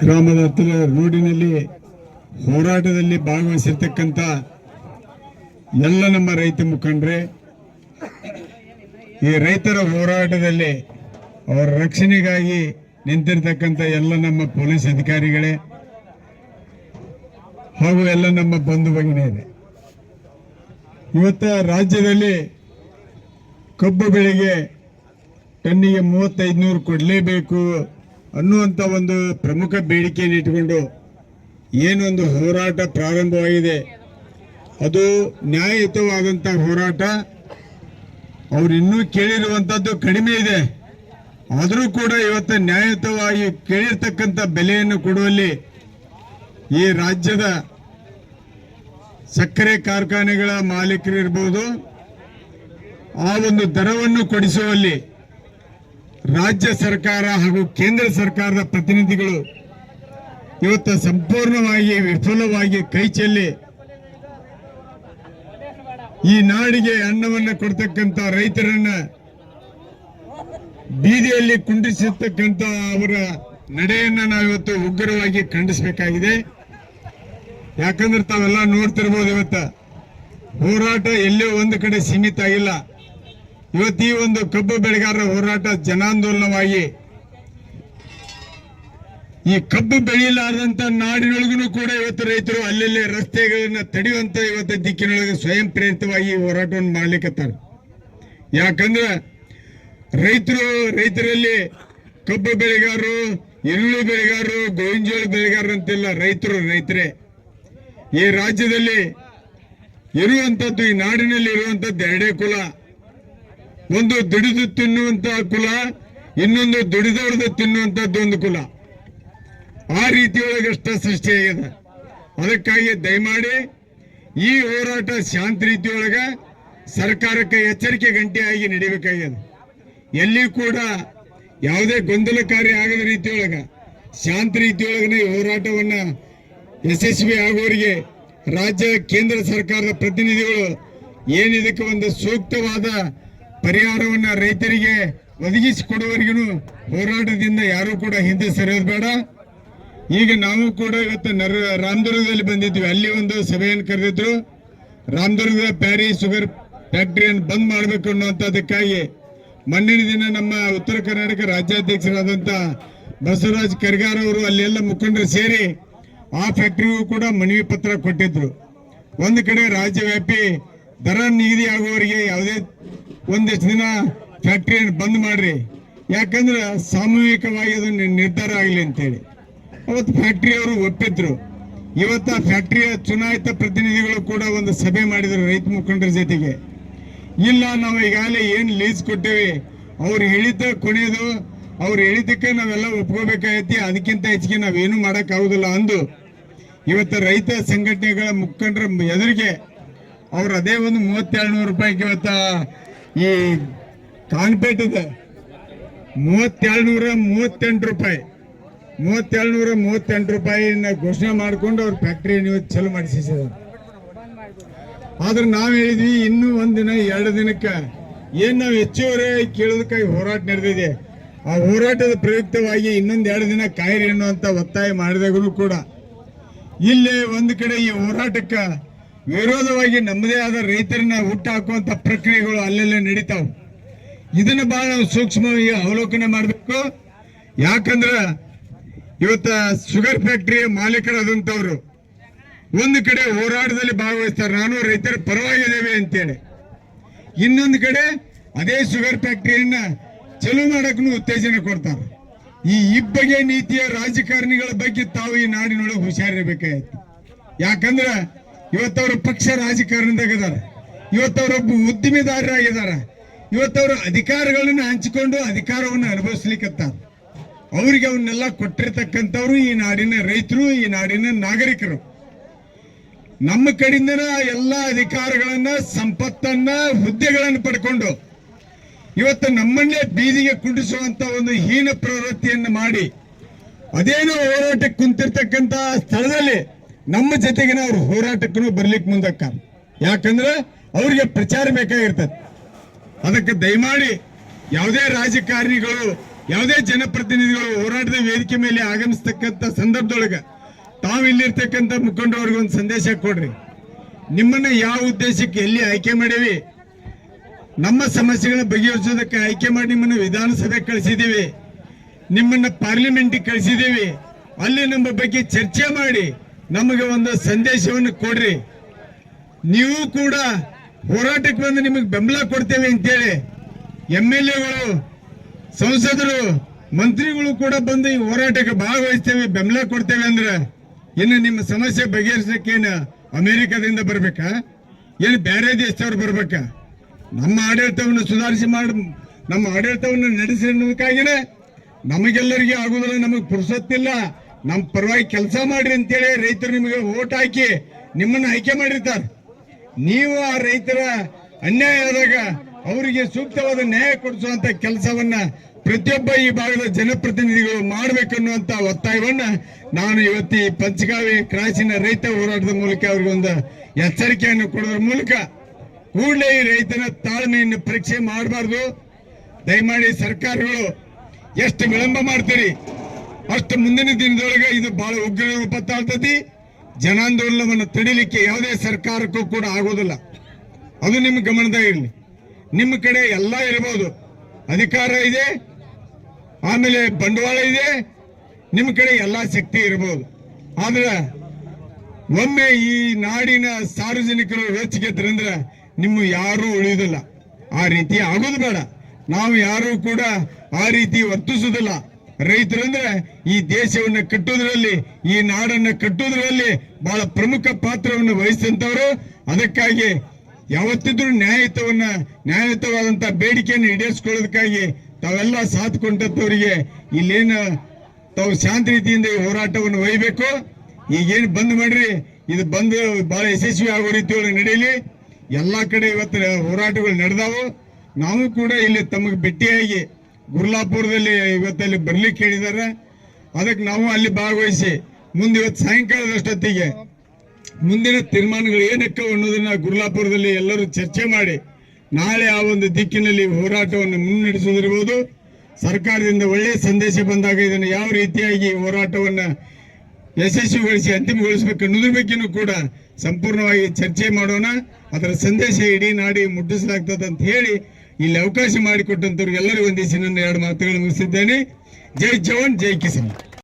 ಗ್ರಾಮದ ಹತ್ತಿರ ರೋಡಿನಲ್ಲಿ ಹೋರಾಟದಲ್ಲಿ ಭಾಗವಹಿಸಿರ್ತಕ್ಕಂಥ ಎಲ್ಲ ನಮ್ಮ ರೈತ ಮುಖಂಡರೇ, ಈ ರೈತರ ಹೋರಾಟದಲ್ಲಿ ಅವರ ರಕ್ಷಣೆಗಾಗಿ ನಿಂತಿರ್ತಕ್ಕಂಥ ಎಲ್ಲ ನಮ್ಮ ಪೊಲೀಸ್ ಅಧಿಕಾರಿಗಳೇ ಹಾಗೂ ಎಲ್ಲ ನಮ್ಮ ಬಂಧು ಭಗಿನಿಯರೇ. ಇವತ್ತ ರಾಜ್ಯದಲ್ಲಿ ಕಬ್ಬು ಬೆಳೆಗೆ ಟನ್ನಿಗೆ ಮೂವತ್ತೈದು ನೂರು ಕೊಡಲೇಬೇಕು ಅನ್ನುವಂಥ ಒಂದು ಪ್ರಮುಖ ಬೇಡಿಕೆಯನ್ನು ಇಟ್ಟುಕೊಂಡು ಏನೊಂದು ಹೋರಾಟ ಪ್ರಾರಂಭವಾಗಿದೆ, ಅದು ನ್ಯಾಯಯುತವಾದಂಥ ಹೋರಾಟ, ಅವ್ರು ಇನ್ನೂ ಕೇಳಿರುವಂಥದ್ದು ಕಡಿಮೆ ಇದೆ. ಆದರೂ ಕೂಡ ಇವತ್ತು ನ್ಯಾಯಯುತವಾಗಿ ಕೇಳಿರ್ತಕ್ಕಂಥ ಬೆಲೆಯನ್ನು ಕೊಡುವಲ್ಲಿ ಈ ರಾಜ್ಯದ ಸಕ್ಕರೆ ಕಾರ್ಖಾನೆಗಳ ಮಾಲೀಕರಿರ್ಬೋದು ಆ ಒಂದು ದರವನ್ನು ಕೊಡಿಸುವಲ್ಲಿ ರಾಜ್ಯ ಸರ್ಕಾರ ಹಾಗೂ ಕೇಂದ್ರ ಸರ್ಕಾರದ ಪ್ರತಿನಿಧಿಗಳು ಇವತ್ತು ಸಂಪೂರ್ಣವಾಗಿ, ವಿಫಲವಾಗಿ ಕೈ ಚೆಲ್ಲಿ ಈ ನಾಡಿಗೆ ಅನ್ನವನ್ನು ಕೊಡ್ತಕ್ಕಂಥ ರೈತರನ್ನ ಬೀದಿಯಲ್ಲಿ ಕುಂಡಿಸಿರ್ತಕ್ಕಂಥ ಅವರ ನಡೆಯನ್ನ ನಾವಿವತ್ತು ಉಗ್ರವಾಗಿ ಖಂಡಿಸಬೇಕಾಗಿದೆ. ಯಾಕಂದ್ರೆ ತಾವೆಲ್ಲ ನೋಡ್ತಿರ್ಬೋದು ಇವತ್ತು ಹೋರಾಟ ಎಲ್ಲೋ ಒಂದು ಕಡೆ ಸೀಮಿತ ಆಗಿಲ್ಲ. ಇವತ್ತು ಈ ಒಂದು ಕಬ್ಬು ಬೆಳೆಗಾರರ ಹೋರಾಟ ಜನಾಂದೋಲನವಾಗಿ. ಈ ಕಬ್ಬು ಬೆಳೆಯಲಾರದಂತ ನಾಡಿನೊಳಗೂ ಕೂಡ ಇವತ್ತು ರೈತರು ಅಲ್ಲಲ್ಲಿ ರಸ್ತೆಗಳನ್ನ ತಡೆಯುವಂತ ಇವತ್ತು ದಿಕ್ಕಿನೊಳಗೆ ಸ್ವಯಂ ಪ್ರೇರಿತವಾಗಿ ಹೋರಾಟವನ್ನು ಮಾಡ್ಲಿಕ್ಕತ್ತಾರೆ ಯಾಕಂದ್ರೆ ರೈತರು, ರೈತರಲ್ಲಿ ಕಬ್ಬು ಬೆಳೆಗಾರರು, ಈರುಳ್ಳಿ ಬೆಳೆಗಾರರು ಗೋವಿಂಜೋಳ ಬೆಳೆಗಾರರು ಅಂತೆಲ್ಲ ರೈತರು, ರೈತರೇ. ಈ ರಾಜ್ಯದಲ್ಲಿ ಇರುವಂತದ್ದು, ಈ ನಾಡಿನಲ್ಲಿ ಇರುವಂತದ್ದು ಎರಡೇ ಕುಲ. ಒಂದು ದುಡಿದು ತಿನ್ನುವಂತಹ ಕುಲ, ಇನ್ನೊಂದು ದುಡಿದವರದು ತಿನ್ನುವಂಥದ್ದು ಒಂದು ಕುಲ. ಆ ರೀತಿಯೊಳಗಷ್ಟೇ ಸೃಷ್ಟಿಯಾಗಿದೆ ಅದಕ್ಕಾಗಿ ದಯಮಾಡಿ ಈ ಹೋರಾಟ ಶಾಂತ ರೀತಿಯೊಳಗ ಸರ್ಕಾರಕ್ಕೆ ಎಚ್ಚರಿಕೆ ಗಂಟೆಯಾಗಿ ನಡಿಬೇಕಾಗ್ಯದ. ಎಲ್ಲಿ ಕೂಡ ಯಾವುದೇ ಗೊಂದಲಕಾರಿ ಆಗದ ರೀತಿಯೊಳಗ ಶಾಂತ ರೀತಿಯೊಳಗನೆ ಈ ಹೋರಾಟವನ್ನ ಯಶಸ್ವಿ ಆಗುವವರಿಗೆ ರಾಜ್ಯ, ಕೇಂದ್ರ ಸರ್ಕಾರದ ಪ್ರತಿನಿಧಿಗಳು ಏನಿದಕ್ಕೆ ಒಂದು ಸೂಕ್ತವಾದ ಪರಿಹಾರವನ್ನ ರೈತರಿಗೆ ಒದಗಿಸಿಕೊಡುವವರೆಗೂ ಹೋರಾಟದಿಂದ ಯಾರು ಕೂಡ ಹಿಂದೆ ಸರಿಯೋದು ಬೇಡ. ಈಗ ನಾವು ಕೂಡ ಇವತ್ತು ನರ, ರಾಮದುರ್ಗದಲ್ಲಿ ಬಂದಿದ್ವಿ ಅಲ್ಲಿ ಒಂದು ಸಭೆಯನ್ನು ಕರೆದಿದ್ರು. ರಾಮದುರ್ಗದ ಪ್ಯಾರಿ ಶುಗರ್ ಫ್ಯಾಕ್ಟರಿಯನ್ನು ಬಂದ್ ಮಾಡಬೇಕು ಅನ್ನುವಂಥದ್ದಕ್ಕಾಗಿ ಮಣ್ಣಿನ ದಿನ ನಮ್ಮ ಉತ್ತರ ಕರ್ನಾಟಕ ರಾಜ್ಯಾಧ್ಯಕ್ಷರಾದಂಥ ಬಸವರಾಜ್ ಕರ್ಗಾರ್ ಅವರು ಅಲ್ಲೆಲ್ಲ ಮುಖಂಡರು ಸೇರಿ ಆ ಫ್ಯಾಕ್ಟರಿಗೂ ಕೂಡ ಮನವಿ ಪತ್ರ ಕೊಟ್ಟಿದ್ರು. ಒಂದು ಕಡೆ ರಾಜ್ಯವ್ಯಾಪಿ ದರ ನಿಗದಿ ಆಗುವವರಿಗೆ ಯಾವುದೇ ಒಂದಿಷ್ಟು ದಿನ ಫ್ಯಾಕ್ಟ್ರಿಯನ್ನು ಬಂದ್ ಮಾಡ್ರಿ. ಯಾಕಂದ್ರೆ ಸಾಮೂಹಿಕವಾಗಿ ಅದು ನಿ- ನಿರ್ಧಾರ ಆಗಲಿ ಅಂತೇಳಿ. ಅವತ್ತು ಫ್ಯಾಕ್ಟರಿ ಅವರು ಒಪ್ಪಿದ್ರು. ಇವತ್ತ ಫ್ಯಾಕ್ಟ್ರಿಯ ಚುನಾಯಿತ ಪ್ರತಿನಿಧಿಗಳು ಕೂಡ ಒಂದು ಸಭೆ ಮಾಡಿದರು ರೈತ ಮುಖಂಡರ ಜೊತೆಗೆ. ಇಲ್ಲ, ನಾವು ಈಗಾಗಲೇ ಏನು ಲೀಸ್ ಕೊಟ್ಟೇವಿ. ಅವ್ರು ಹೇಳಿದ್ದ ಕೊನೆಯದು ಅವ್ರು ಹೇಳಿದ್ದಕ್ಕೆ ನಾವೆಲ್ಲ ಒಪ್ಕೋಬೇಕಾಗೈತಿ. ಅದಕ್ಕಿಂತ ಹೆಚ್ಚಿಗೆ ನಾವೇನು ಮಾಡೋಕ್ಕಾಗೋದಿಲ್ಲ ಅಂದು ಇವತ್ತು ರೈತ ಸಂಘಟನೆಗಳ ಮುಖಂಡರ ಎದುರಿಗೆ ಅವ್ರು ಅದೇ ಒಂದು ಮೂವತ್ತೆರಡು ನೂರು ರೂಪಾಯಿಗೆ ಇವತ್ತ ಈ ಕಾನ್ಪೇಟದ ಮೂವತ್ತೆರಡು ನೂರ ಮೂವತ್ತೆಂಟು ರೂಪಾಯಿ ಮೂವತ್ತೆರಡು ನೂರ ಮೂವತ್ತೆಂಟು ರೂಪಾಯಿನ ಘೋಷಣೆ ಮಾಡಿಕೊಂಡು ಅವ್ರ ಫ್ಯಾಕ್ಟ್ರಿ ನೀವು ಚಲೋ ಮಾಡಿಸಿದ್ದಾರೆ ಆದ್ರೆ ನಾವು ಹೇಳಿದ್ವಿ ಇನ್ನೂ ಒಂದು ದಿನ, ಎರಡು ದಿನಕ್ಕೆ ಏನು ನಾವು ಹೆಚ್ಚುವರಿ ಕೇಳೋದಕ್ಕಾಗಿ ಹೋರಾಟ ನಡೆದಿದೆ. ಆ ಹೋರಾಟದ ಪ್ರಯುಕ್ತವಾಗಿ ಇನ್ನೊಂದು ಎರಡು ದಿನ ಕಾಯಿರಿ ಅನ್ನುವಂತ ಒತ್ತಾಯ ಮಾಡಿದಾಗಲೂ ಕೂಡ. ಇಲ್ಲೇ ಒಂದು ಕಡೆ ಈ ಹೋರಾಟಕ್ಕ ವಿರೋಧವಾಗಿ ನಮ್ಮದೇ ಆದ ರೈತರನ್ನ ಹುಟ್ಟು ಹಾಕುವಂತ ಪ್ರಕ್ರಿಯೆಗಳು ಅಲ್ಲೆಲ್ಲೇ ನಡೀತಾವ. ಇದನ್ನ ಬಹಳ ಸೂಕ್ಷ್ಮವಾಗಿ ಅವಲೋಕನ ಮಾಡಬೇಕು. ಯಾಕಂದ್ರ ಇವತ್ತ ಶುಗರ್ ಫ್ಯಾಕ್ಟರಿಯ ಮಾಲೀಕರಾದಂಥವ್ರು ಒಂದು ಕಡೆ ಹೋರಾಟದಲ್ಲಿ ಭಾಗವಹಿಸ್ತಾರೆ. ನಾನು ರೈತರ ಪರವಾಗಿದ್ದೇವೆ ಅಂತೇಳಿ. ಇನ್ನೊಂದು ಕಡೆ ಅದೇ ಶುಗರ್ ಫ್ಯಾಕ್ಟರಿಯನ್ನ ಚಲೋ ಮಾಡಕ್ಕೂ ಉತ್ತೇಜನ ಕೊಡ್ತಾರೆ. ಈ ಇಬ್ಬಗೆ ನೀತಿಯ ರಾಜಕಾರಣಿಗಳ ಬಗ್ಗೆ ತಾವು ಈ ನಾಡಿನೊಳಗೆ ಹುಷಾರಿರ್ಬೇಕಾಯ್ತು. ಯಾಕಂದ್ರ ಇವತ್ತವರು ಪಕ್ಷ ರಾಜಕಾರಣದಾಗ ಇದಾರೆ ಇವತ್ತವರೊಬ್ಬ ಉದ್ದಿಮೆದಾರರಾಗಿದ್ದಾರೆ. ಇವತ್ತವರು ಅಧಿಕಾರಗಳನ್ನ ಹಂಚಿಕೊಂಡು ಅಧಿಕಾರವನ್ನು ಅನುಭವಿಸ್ಲಿಕ್ಕತ್ತಾರ ಅವರಿಗೆ ಅವನ್ನೆಲ್ಲ ಕೊಟ್ಟಿರ್ತಕ್ಕಂಥವ್ರು ಈ ನಾಡಿನ ರೈತರು, ಈ ನಾಡಿನ ನಾಗರಿಕರು. ನಮ್ಮ ಕಡೆಯಿಂದ ಎಲ್ಲ ಅಧಿಕಾರಗಳನ್ನ, ಸಂಪತ್ತನ್ನ, ಹುದ್ದೆಗಳನ್ನು ಪಡ್ಕೊಂಡು ಇವತ್ತು ನಮ್ಮನ್ನೇ ಬೀದಿಗೆ ಕುಂಡಿಸುವಂತ ಒಂದು ಹೀನ ಪ್ರವೃತ್ತಿಯನ್ನು ಮಾಡಿ, ಅದೇನೋ ಹೋರಾಟಕ್ಕೆ ಕುಂತಿರ್ತಕ್ಕಂತ ಸ್ಥಳದಲ್ಲಿ ನಮ್ಮ ಜೊತೆಗಿನ ಅವ್ರ ಹೋರಾಟಕ್ಕೂ ಬರ್ಲಿಕ್ಕೆ ಮುಂದಕ್ಕ. ಯಾಕಂದ್ರೆ ಅವ್ರಿಗೆ ಪ್ರಚಾರ ಬೇಕಾಗಿರ್ತದೆ. ಅದಕ್ಕೆ ದಯಮಾಡಿ ಯಾವುದೇ ರಾಜಕಾರಣಿಗಳು, ಯಾವುದೇ ಜನಪ್ರತಿನಿಧಿಗಳು ಹೋರಾಟದ ವೇದಿಕೆ ಮೇಲೆ ಆಗಮಿಸ್ತಕ್ಕಂಥ ಸಂದರ್ಭದೊಳಗೆ ತಾವು ಇಲ್ಲಿರ್ತಕ್ಕಂಥ ಮುಖಂಡವ್ರಿಗೆ ಒಂದು ಸಂದೇಶ ಕೊಡ್ರಿ. ನಿಮ್ಮನ್ನ ಯಾವ ಉದ್ದೇಶಕ್ಕೆ ಎಲ್ಲಿ ಆಯ್ಕೆ ಮಾಡೀವಿ, ನಮ್ಮ ಸಮಸ್ಯೆಗಳನ್ನ ಬಗೆಹರಿಸೋದಕ್ಕೆ ಆಯ್ಕೆ ಮಾಡಿ ನಿಮ್ಮನ್ನು ವಿಧಾನಸಭೆ ಕಳಿಸಿದ್ದೀವಿ ನಿಮ್ಮನ್ನ ಪಾರ್ಲಿಮೆಂಟಿಗೆ ಕಳಿಸಿದ್ದೀವಿ ಅಲ್ಲಿ ನಮ್ಮ ಬಗ್ಗೆ ಚರ್ಚೆ ಮಾಡಿ ನಮಗೆ ಒಂದು ಸಂದೇಶವನ್ನು ಕೊಡ್ರಿ. ನೀವು ಕೂಡ ಹೋರಾಟಕ್ಕೆ ಬಂದು ನಿಮಗೆ ಬೆಂಬಲ ಕೊಡ್ತೇವೆ ಅಂತೇಳಿ ಎಂ ಎಲ್ ಎಗಳು, ಸಂಸದರು, ಮಂತ್ರಿಗಳು ಕೂಡ ಬಂದು ಈ ಹೋರಾಟಕ್ಕೆ ಭಾಗವಹಿಸ್ತೇವೆ, ಬೆಂಬಲ ಕೊಡ್ತೇವೆ ಅಂದ್ರೆ ಇನ್ನು ನಿಮ್ಮ ಸಮಸ್ಯೆ ಬಗೆಹರಿಸಕ್ಕೇನು ಅಮೆರಿಕದಿಂದ ಬರ್ಬೇಕಾ? ಏನು ಬೇರೆ ದೇಶದವ್ರು ಬರ್ಬೇಕಾ? ನಮ್ಮ ಆಡಳಿತವನ್ನು ಸುಧಾರಿಸಿ ಮಾಡಿ, ನಮ್ಮ ಆಡಳಿತವನ್ನು ನಡೆಸಿ ನಮಗೆಲ್ಲರಿಗೆ ಆಗುವುದಿಲ್ಲ ನಮಗೆ ಪುರ್ಸೊತ್ತಿಲ್ಲ. ನಮ್ಮ ಪರವಾಗಿ ಕೆಲಸ ಮಾಡ್ರಿ ಅಂತೇಳಿ ರೈತರು ನಿಮಗೆ ಓಟ್ ಹಾಕಿ ನಿಮ್ಮನ್ನ ಆಯ್ಕೆ ಮಾಡಿರ್ತಾರೆ. ನೀವು ಆ ರೈತರ ಅನ್ಯಾಯ ಆದಾಗ ಅವರಿಗೆ ಸೂಕ್ತವಾದ ನ್ಯಾಯ ಕೊಡಿಸುವಂತ ಕೆಲಸವನ್ನ ಪ್ರತಿಯೊಬ್ಬ ಈ ಭಾಗದ ಜನಪ್ರತಿನಿಧಿಗಳು ಮಾಡಬೇಕನ್ನುವಂತ ಒತ್ತಾಯವನ್ನ ನಾನು ಇವತ್ತಿ ಪಂಚಗಾವಿ ಕ್ರಾಸಿನ ರೈತ ಹೋರಾಟದ ಮೂಲಕ ಅವ್ರಿಗೊಂದು ಎಚ್ಚರಿಕೆಯನ್ನು ಕೊಡೋದ್ರ ಮೂಲಕ ಕೂಡಲೇ ಈ ರೈತನ ತಾಳ್ಮೆಯನ್ನು ಪರೀಕ್ಷೆ ಮಾಡಬಾರ್ದು. ದಯಮಾಡಿ ಸರ್ಕಾರಗಳು ಎಷ್ಟು ವಿಳಂಬ ಮಾಡ್ತೀರಿ ಅಷ್ಟು ಮುಂದಿನ ದಿನದೊಳಗೆ ಇದು ಬಹಳ ಉಗ್ರ ರೂಪ ತಾಳ್ತತಿ ಜನಾಂದೋಲನವನ್ನು ತಡಿಲಿಕ್ಕೆ ಯಾವುದೇ ಸರ್ಕಾರಕ್ಕೂ ಕೂಡ ಆಗೋದಿಲ್ಲ. ಅದು ನಿಮ್ಮ ಗಮನದಾಗ ಇರಲಿ. ನಿಮ್ಮ ಕಡೆ ಎಲ್ಲ ಇರಬಹುದು ಅಧಿಕಾರ ಇದೆ. ಆಮೇಲೆ ಬಂಡವಾಳ ಇದೆ. ನಿಮ್ಮ ಕಡೆ ಎಲ್ಲ ಶಕ್ತಿ ಇರಬಹುದು ಆದ್ರೆ ಒಮ್ಮೆ ಈ ನಾಡಿನ ಸಾರ್ವಜನಿಕರು ರೋಚಿಗೆದ್ರಂದ್ರೆ ನಿಮ್ಮ ಯಾರೂ ಉಳಿಯುವುದಿಲ್ಲ ಆ ರೀತಿ ಆಗೋದು ಬೇಡ. ನಾವು ಯಾರು ಕೂಡ ಆ ರೀತಿ ವರ್ತಿಸುವುದಿಲ್ಲ ರೈತರಂದ್ರೆ ಈ ದೇಶವನ್ನ ಕಟ್ಟುವುದರಲ್ಲಿ, ಈ ನಾಡನ್ನ ಕಟ್ಟುವುದರಲ್ಲಿ ಬಹಳ ಪ್ರಮುಖ ಪಾತ್ರವನ್ನು ವಹಿಸಿದಂತವರು ಅದಕ್ಕಾಗಿ ಯಾವತ್ತಿದ್ರೂ ನ್ಯಾಯಯುತವನ್ನ ನ್ಯಾಯಯುತವಾದಂತ ಬೇಡಿಕೆಯನ್ನು ಈಡೇರಿಸಿಕೊಳ್ಳೋದಕ್ಕಾಗಿ ತಾವೆಲ್ಲ ಸಾಥ್ ಇಲ್ಲೇನ ಇಲ್ಲೇನು ತಾವು ಶಾಂತ ರೀತಿಯಿಂದ ಈ ಹೋರಾಟವನ್ನು ಒಯ್ಯಬೇಕು ಈಗೇನು ಬಂದ್ ಮಾಡ್ರಿ, ಇದು ಬಂದು ಬಹಳ ಯಶಸ್ವಿ ಆಗೋ ರೀತಿಯೊಳಗೆ ನಡೆಯಲಿ. ಎಲ್ಲಾ ಕಡೆ ಇವತ್ತು ಹೋರಾಟಗಳು ನಡೆದಾವು. ನಾವು ಕೂಡ ಇಲ್ಲಿ ತಮಗೆ ಭೇಟಿಯಾಗಿ ಗುರ್ಲಾಪುರದಲ್ಲಿ ಇವತ್ತಲ್ಲಿ ಬರ್ಲಿಕ್ಕೆ ಹೇಳಿದ್ದಾರೆ. ಅದಕ್ಕೆ ನಾವು ಅಲ್ಲಿ ಭಾಗವಹಿಸಿ, ಮುಂದೆ ಇವತ್ತು ಸಾಯಂಕಾಲದಷ್ಟೊತ್ತಿಗೆ ಮುಂದಿನ ತೀರ್ಮಾನಗಳು ಏನಕ್ಕೆ ಅನ್ನೋದನ್ನ ಗುರ್ಲಾಪುರದಲ್ಲಿ ಎಲ್ಲರೂ ಚರ್ಚೆ ಮಾಡಿ, ನಾಳೆ ಆ ಒಂದು ದಿಕ್ಕಿನಲ್ಲಿ ಹೋರಾಟವನ್ನು ಮುನ್ನಡೆಸುವುದಿರಬಹುದು ಸರ್ಕಾರದಿಂದ ಒಳ್ಳೆಯ ಸಂದೇಶ ಬಂದಾಗ ಇದನ್ನು ಯಾವ ರೀತಿಯಾಗಿ ಹೋರಾಟವನ್ನು ಯಶಸ್ವಿಗೊಳಿಸಿ ಅಂತಿಮಗೊಳಿಸಬೇಕು ಅನ್ನೋದ್ರ ಬಗ್ಗೆನೂ ಕೂಡ ಸಂಪೂರ್ಣವಾಗಿ ಚರ್ಚೆ ಮಾಡೋಣ. ಅದರ ಸಂದೇಶ ಇಡೀ ನಾಡಿ ಮುಟ್ಟಿಸಲಾಗ್ತದೆ ಅಂತ ಹೇಳಿ ಇಲ್ಲಿ ಅವಕಾಶ ಮಾಡಿಕೊಟ್ಟಂತವ್ರಿಗೆಲ್ಲರಿಗೂ ವಂದಿಸಿ ನನ್ನ ಎರಡು ಮಾತುಗಳನ್ನು ಮುಗಿಸಿದ್ದೇನೆ. ಜೈ ಜವಾನ್ ಜೈ ಕಿಸಾನ್.